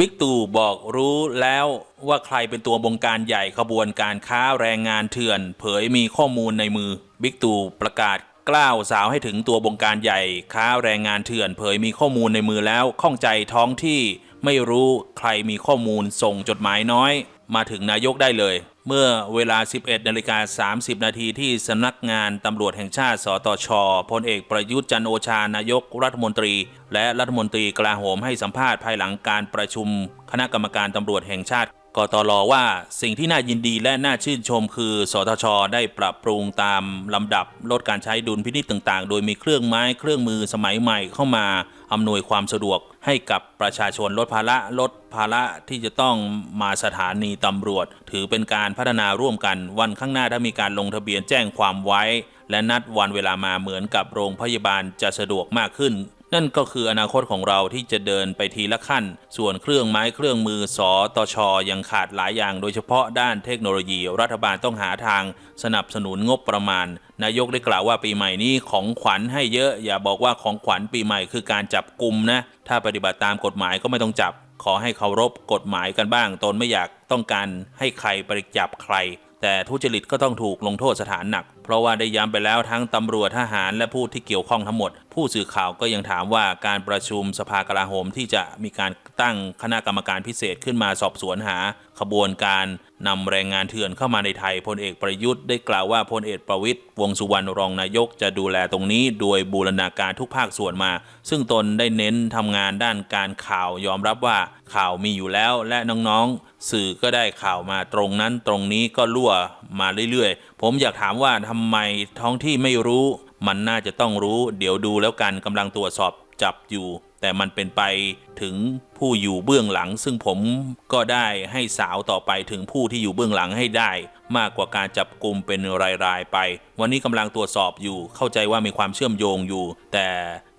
บิ๊กตู่บอกรู้แล้วว่าใครเป็นตัวบงการใหญ่ขบวนการค้าแรงงานเถื่อน เผยมีข้อมูลในมือ บิ๊กตู่ประกาศกล้าวสาวให้ถึงตัวบงการใหญ่ค้าแรงงานเถื่อน เผยมีข้อมูลในมือแล้วข้องใจท้องที่ไม่รู้ใครมีข้อมูลส่งจดหมายน้อย มาถึงนายกได้เลย เมื่อเวลา 11นาฬิกา30 นาทีที่สำนักงานตำรวจแห่งชาติสตชพลเอกประยุทธ์จันโอชานายกรัฐมนตรี และรัฐมนตรีกลาโหมให้สัมภาษณ์ภายหลังการประชุม คณะกรรมการตำรวจแห่งชาติ กตลว่าสิ่งที่น่ายินดีและน่าชื่นชมคือ สทช ได้ปรับปรุงตามลำดับลดการใช้ดุลพินิจต่างๆ โดยมีเครื่องไม้เครื่องมือสมัยใหม่เข้ามาอำนวยความสะดวกให้กับประชาชนลดภาระลดภาระที่จะต้องมาสถานีตำรวจ ถือเป็นการพัฒนาร่วมกันวันข้างหน้าถ้ามีการลงทะเบียนแจ้งความไว้ และนัดวันเวลามาเหมือนกับโรงพยาบาลจะสะดวกมากขึ้น นั่นก็คืออนาคตของเราที่จะเดินไปทีละขั้น ส่วนเครื่องไม้เครื่องมือสอตชอยังขาดหลายอย่าง โดยเฉพาะด้านเทคโนโลยี รัฐบาลต้องหาทาง สนับสนุนงบประมาณ นายกได้กล่าวว่าปีใหม่นี้ของขวัญให้เยอะ อย่าบอกว่าของขวัญปีใหม่คือการจับกลุ่มนะ ถ้าปฏิบัติตามกฎหมายก็ไม่ต้องจับ ขอให้เคารพกฎหมายกันบ้าง ตนไม่อยากต้องการให้ใครไปจับใคร แต่ทุจริตก็ต้องถูกลงโทษสถานหนัก เพราะว่าได้ย้ำไปแล้วทั้งตำรวจทหารและผู้ที่เกี่ยวข้องทั้งหมด ผู้สื่อข่าวก็ยังถามว่าการประชุมสภากลาโหมที่จะมีการตั้งคณะกรรมการพิเศษขึ้นมาสอบสวนหา ขบวนการนำแรงงานเถื่อนเข้ามาในไทยพลเอกประยุทธ์ได้กล่าวว่าพลเอกประวิตยวงสุวรรณรองนายกจะดูแลตรงนี้ โดยบูรณาการทุกภาคส่วนมา ซึ่งตนได้เน้นทำงานด้านการข่าวยอมรับว่าข่าวมีอยู่แล้วและน้องๆ สื่อก็ได้ข่าวมาตรงนั้นตรงนี้ก็รั่วมาเรื่อยๆ ผมอยากถามว่าทำไมท้องที่ไม่รู้ มันน่าจะต้องรู้ เดี๋ยวดูแล้วกันกำลังตรวจสอบจับอยู่ แต่มันเป็นไปถึงผู้อยู่เบื้องหลัง ซึ่งผมก็ได้ให้สาวต่อไปถึงผู้ที่อยู่เบื้องหลังให้ได้ มากกว่าการจับกลุ่มเป็นรายๆไป วันนี้กำลังตรวจสอบอยู่ เข้าใจว่ามีความเชื่อมโยงอยู่ แต่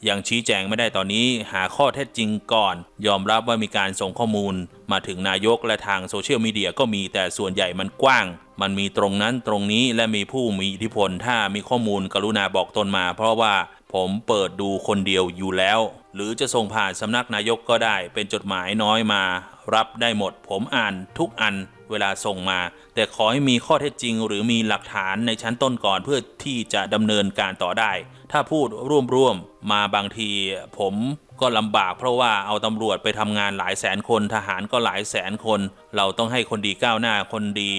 ยังชี้แจงไม่ได้ตอนนี้หาข้อเท็จจริงก่อน ยอมรับว่ามีการส่งข้อมูล มาถึงนายกและทางโซเชียลมีเดียก็มีแต่ส่วนใหญ่มันกว้าง มันมีตรงนั้นตรงนี้และมีผู้มีอิทธิพล ถ้ามีข้อมูลกรุณาบอกตนมา เพราะว่าผมเปิดดูคนเดียวอยู่แล้ว หรือจะส่งผ่านสำนักนายกก็ได้ เป็นจดหมายน้อยมา รับได้หมด ผมอ่านทุกอันเวลาส่งมา แต่ขอให้มีข้อเท็จจริง หรือมีหลักฐานในชั้นต้นก่อนเพื่อที่จะดำเนินการต่อได้ ถ้าพูดร่วมๆมาบางที ผม ก็ลำบากเพราะว่าเอาตำรวจไปทำงานหลายแสนคนทหารก็หลายแสนคน เราต้องให้คนดีก้าวหน้าคนดี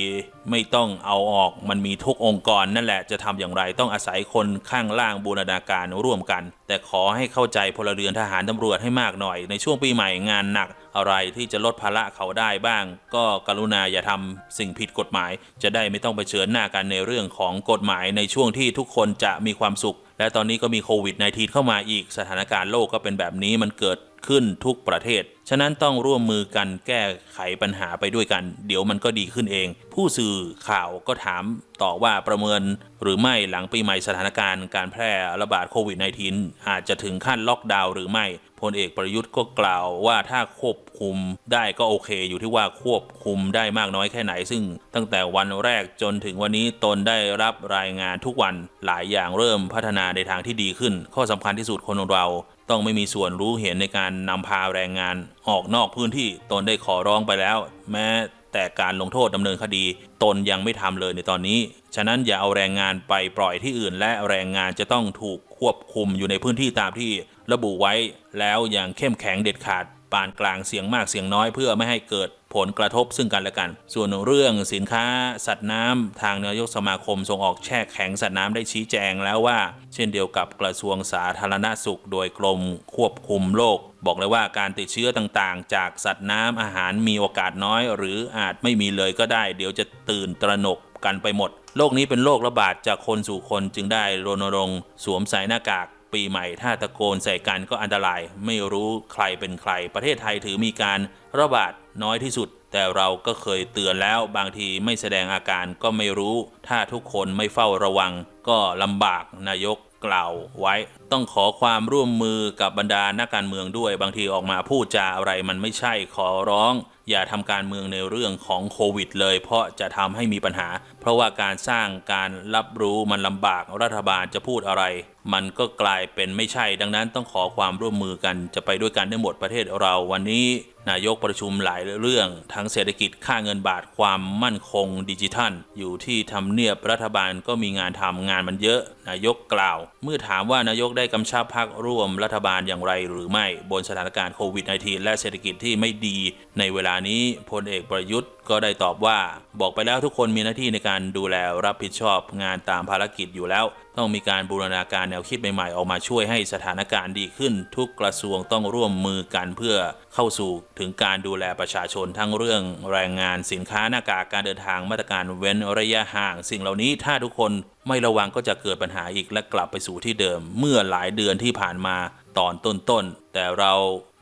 ไม่ต้องเอาออกมันมีทุกองค์กรนั่นแหละจะทำอย่างไรต้องอาศัยคนข้างล่างบูรณาการร่วมกัน แต่ขอให้เข้าใจพลเรือนทหารตำรวจให้มากหน่อย ในช่วงปีใหม่งานหนัก อะไรที่จะลดภาระเขาได้บ้าง ก็กรุณาอย่าทำสิ่งผิดกฎหมาย จะได้ไม่ต้องไปเชิญหน้ากันในเรื่องของกฎหมายในช่วงที่ทุกคนจะมีความสุข และตอนนี้ก็มีโควิด -19 เข้ามาอีกสถานการณ์โลกก็เป็นแบบนี้มันเกิดขึ้นทุกประเทศ ฉะนั้นต้องร่วมมือกันแก้ไขปัญหาไปด้วยกัน เดี๋ยวมันก็ดีขึ้นเอง ผู้สื่อข่าวก็ถามต่อว่าประเมินหรือไม่หลังปีใหม่สถานการณ์การแพร่ระบาดโควิด -19 อาจจะถึงขั้นล็อกดาวน์หรือไม่พลเอกประยุทธ์ก็กล่าวว่าถ้าควบคุมได้ก็โอเคอยู่ที่ว่าควบคุมได้มากน้อยแค่ไหน ซึ่งตั้งแต่วันแรกจนถึงวันนี้ตนได้รับรายงานทุกวันหลายอย่างเริ่มพัฒนาในทางที่ดีขึ้น ข้อสำคัญที่สุดคนเรา ต้องไม่มีส่วนรู้เห็นในการนำพาแรงงานออกนอกพื้นที่ตนได้ขอร้องไปแล้ว แม้แต่การลงโทษดำเนินคดี ตนยังไม่ทำเลยในตอนนี้ ฉะนั้นอย่าเอาแรงงานไปปล่อยที่อื่น และแรงงานจะต้องถูกควบคุมอยู่ในพื้นที่ตามที่ระบุไว้แล้วอย่างเข้มแข็งเด็ดขาดปานกลางเสียงมากเสียงน้อยเพื่อไม่ให้เกิด ผลกระทบซึ่งกันและกัน ส่วนเรื่องสินค้าสัตว์น้ำทางนายกสมาคมส่งออกแช่แข็งสัตว์น้ำได้ชี้แจงแล้วว่า เช่นเดียวกับกระทรวงสาธารณสุข โดยกรมควบคุมโรคบอกเลยว่าการติดเชื้อต่างๆ จากสัตว์น้ำอาหารมีโอกาสน้อย หรืออาจไม่มีเลยก็ได้ เดี๋ยวจะตื่นตระหนกกันไปหมดโรคนี้เป็นโรคระบาดจากคนสู่คนจึงได้รณรงค์สวมใส่หน้ากากปีใหม่ถ้าตะโกนใส่กันก็อันตราย ไม่รู้ใครเป็นใคร ประเทศไทยถือมีการระบาด น้อยที่สุด แต่เราก็เคยเตือนแล้วบางทีไม่แสดงอาการก็ไม่รู้ ถ้าทุกคนไม่เฝ้าระวัง ก็ลำบากนายกกล่าวไว้ ต้องขอความร่วมมือกับบรรดานักการเมืองด้วย บางทีออกมาพูดจาอะไรมันไม่ใช่ขอร้อง อย่าทำการเมืองในเรื่องของโควิด เลย เพราะจะทำให้มีปัญหา เพราะว่าการสร้างการรับรู้มันลำบากรัฐบาลจะพูดอะไร มันก็กลายเป็นไม่ใช่ ดังนั้นต้องขอความร่วมมือกันจะไปด้วยกันได้หมดประเทศเราวันนี้ นายกประชุมหลายเรื่อง ทั้งเศรษฐกิจค่าเงินบาทความมั่นคงดิจิทัล อยู่ที่ทำเนียบรัฐบาลก็มีงานทำงานมันเยอะ นายกกล่าว เมื่อถามว่านายกได้กำชับพักร่วมรัฐบาลอย่างไรหรือไม่บนสถานการณ์โควิด -19 และเศรษฐกิจที่ไม่ดี ในเวลานี้พลเอกประยุทธ์ก็ได้ตอบว่าบอกไปแล้วทุกคนมีหน้าที่ในการดูแลรับผิดชอบงานตามภารกิจอยู่แล้ว ต้องมีการบูรณาการแนวคิดใหม่ๆ ออกมาช่วยให้สถานการณ์ดีขึ้น ทุกกระทรวงต้องร่วมมือกันเพื่อเข้าสู่ถึงการดูแลประชาชนทั้งเรื่องแรงงานสินค้าหน้ากากการเดินทางมาตรการเว้นระยะห่าง สิ่งเหล่านี้ถ้าทุกคนไม่ระวังก็จะเกิดปัญหาอีกและกลับไปสู่ที่เดิม เมื่อหลายเดือนที่ผ่านมาตอนต้นๆแต่เรา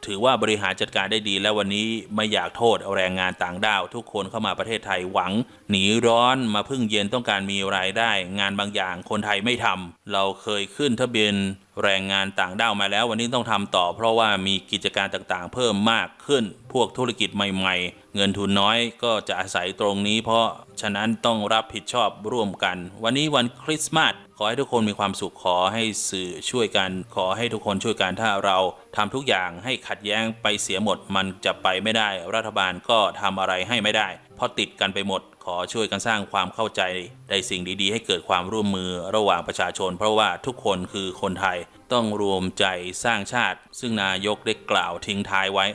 ถือว่าบริหารจัดการได้ดี และวันนี้ไม่อยากโทษแรงงานต่างด้าว ทุกคนเข้ามาประเทศไทยหวัง หนีร้อนมาพึ่งเย็นต้องการมีรายได้ งานบางอย่างคนไทยไม่ทำเราเคยขึ้นทะเบียนแรงงานต่างด้าวมาแล้ว วันนี้ต้องทำต่อ เพราะว่ามีกิจการต่างๆ เพิ่มมากขึ้น พวกธุรกิจใหม่ ๆ เงินทุนน้อยก็จะอาศัยตรงนี้ เพราะฉะนั้นต้องรับผิดชอบร่วมกัน วันนี้วันคริสต์มาส ขอให้ทุกคนมีความสุขขอให้สื่อช่วยกันขอให้ทุกคนช่วยกันถ้าเราทำทุกอย่างให้ขัดแย้งไปเสียหมด มันจะไปไม่ได้ รัฐบาลก็ทำอะไรให้ไม่ได้เพราะติดกันไปหมด ขอช่วยกันสร้างความเข้าใจได้สิ่งดีๆ ให้เกิดความร่วมมือระหว่างประชาชน เพราะว่าทุกคนคือคนไทยต้องรวมใจสร้างชาติ ซึ่งนายกได้กล่าวทิ้งท้ายไว้